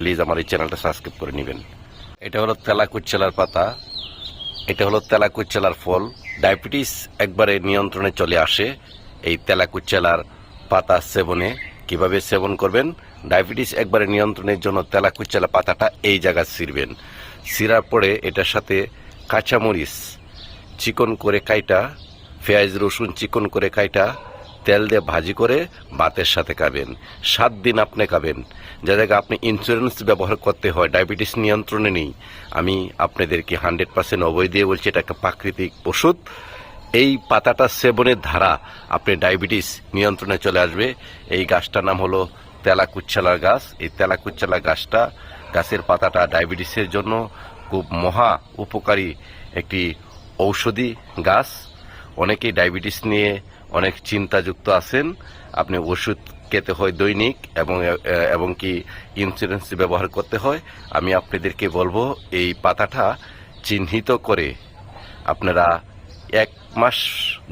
Please আমার এই চ্যানেলটা সাবস্ক্রাইব করে নেবেন। এটা হলো তেলাকুচ্ছেলার পাতা। এটা হলো তেলাকুচ্ছেলার ফল। ডায়াবেটিস একবারে নিয়ন্ত্রণে চলে আসে এই তেলাকুচ্ছেলার পাতা সেবনে। কীভাবে সেবন করবেন? ডায়াবেটিস একবারে নিয়ন্ত্রণের জন্য তেলাকুচ্ছেলা পাতাটা এই জায়গায় ছিঁড়বেন। ছিঁড়ার পরে এটার সাথে কাঁচামরিচ, চিকন করে কাইটা, পেঁয়াজ, রসুন চিকন করে কাইটা তেল দিয়ে ভাজি করে ভাতের সাথে খাবেন। সাত দিন আপনি খাবেন। যা জায়গায় আপনি ইন্স্যুরেন্স ব্যবহার করতে হয় ডায়াবেটিস নিয়ন্ত্রণে নেই। আমি আপনাদেরকে হান্ড্রেড পার্সেন্ট অবৈ দিয়ে বলছি, এটা একটা প্রাকৃতিক ওষুধ। এই পাতাটা সেবনের ধারা আপনি ডায়াবেটিস নিয়ন্ত্রণে চলে আসবে। এই গাছটার নাম হলো তেলাকুচ্ছালার গাছ। এই তেলাকুচ্ছালা গাছটা, গাছের পাতাটা ডায়াবেটিসের জন্য খুব মহা উপকারী একটি ঔষধি গাছ। অনেকেই ডায়াবেটিস নিয়ে অনেক চিন্তাযুক্ত আছেন। আপনি ওষুধ খেতে হয় দৈনিক এবং এবং কি ইন্স্যুরেন্স ব্যবহার করতে হয়। আমি আপনাদেরকে বলব, এই পাতাটা চিহ্নিত করে আপনারা এক মাস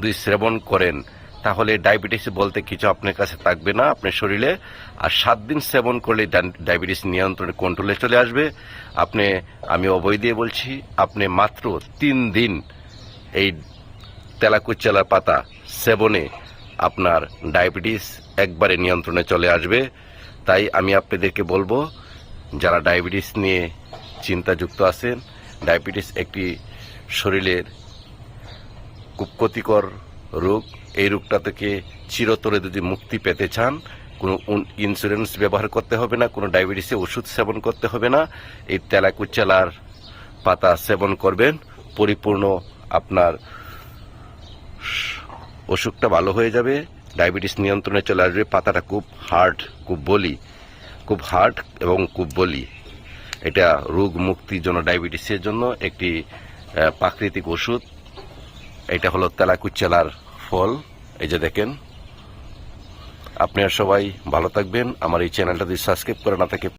দুই সেবন করেন, তাহলে ডায়াবেটিস বলতে কিছু আপনার কাছে থাকবে না, আপনার শরীরে। আর সাত দিন সেবন করলে ডায়াবেটিস নিয়ন্ত্রণে কন্ট্রোলে চলে আসবে। আপনি, আমি অবৈ দিয়ে বলছি, আপনি মাত্র তিন দিন এই তেলাকুচ্চালার পাতা সেবনে আপনার ডায়াবেটিস একবারে নিয়ন্ত্রণে চলে আসবে। তাই আমি আপনাদেরকে বলব, যারা ডায়াবেটিস নিয়ে চিন্তাযুক্ত আছেন, ডায়াবেটিস একটি শরীরের খুব ক্ষতিকর রোগ। এই রোগটা থেকে চিরতরে যদি মুক্তি পেতে চান, কোনো ইন্স্যুরেন্স ব্যবহার করতে হবে না, কোনো ডায়াবেটিসে ওষুধ সেবন করতে হবে না। এই তেলাকুচ্চালার পাতা সেবন করবেন, পরিপূর্ণ আপনার অসুখটা ভালো হয়ে যাবে, ডায়াবেটিস নিয়ন্ত্রণে চলে আসবে, পাতাটা খুব হার্ড খুব বলি, খুব হার্ড এবং খুব বলি। এটা রোগ মুক্তির জন্য, ডায়াবেটিসের জন্য একটি প্রাকৃতিক ওষুধ। এটা হলো তেলাকুচ্চালার ফল। এই যে দেখেন, আপনারা সবাই ভালো থাকবেন। আমার এই চ্যানেলটা যদি সাবস্ক্রাইব করে না থাকে